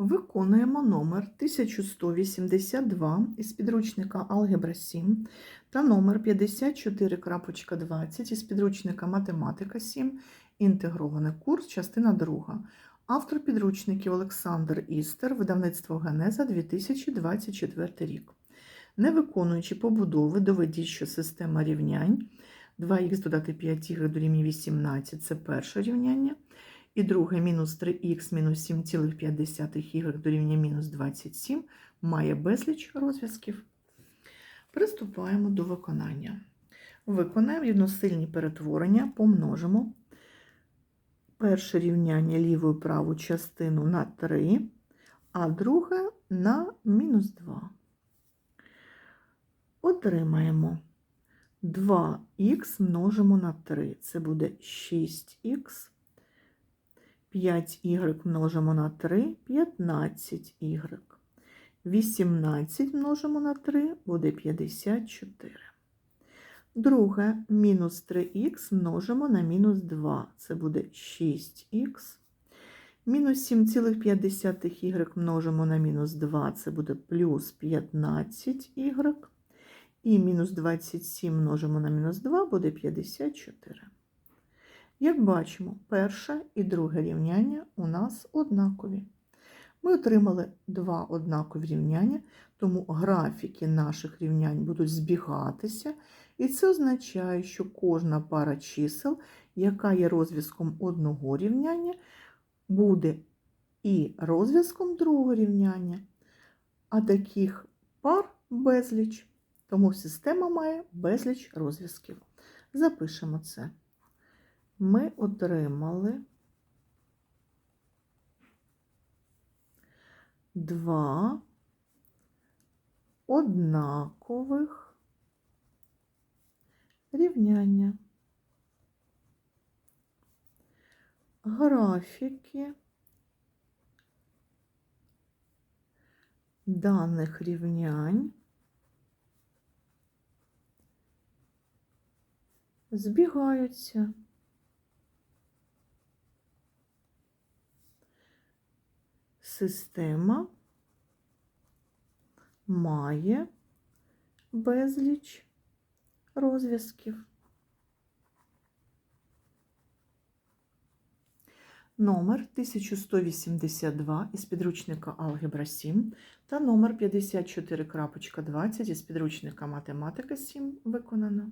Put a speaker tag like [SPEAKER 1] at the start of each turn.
[SPEAKER 1] Виконуємо номер 1182 із підручника Алгебра 7 та номер 54.20 із підручника Математика 7, інтегрований курс, частина 2. Автор підручників Олександр Істер, видавництво Генеза 2024 рік. Не виконуючи побудови, доведіть, що система рівнянь 2х додати 5y дорівнює 18 – це перше рівняння. І друге мінус 3х мінус 7,5y дорівнює мінус 27 має безліч розв'язків. Приступаємо до виконання. Виконаємо рівносильні перетворення, помножимо перше рівняння ліву і праву частину на 3, а друге на мінус 2. Отримаємо 2х множимо на 3. Це буде 6х. 5y множимо на 3 15y. 18 множимо на 3 буде 54. Друге, мінус 3х множимо на мінус 2. Це буде 6х. Мінус 7,5y множимо на мінус 2, це буде плюс 15y. І мінус 27 множимо на мінус 2 буде 54. Як бачимо, перше і друге рівняння у нас однакові. Ми отримали два однакові рівняння, тому графіки наших рівнянь будуть збігатися, і це означає, що кожна пара чисел, яка є розв'язком одного рівняння, буде і розв'язком другого рівняння, а таких пар безліч. Тому система має безліч розв'язків. Запишемо це ми отримали два однакових рівняння. Графіки даних рівнянь збігаються. Система має безліч розв'язків. Номер 1182 із підручника Алгебра 7 та номер 54.20 із підручника Математика 7 виконано.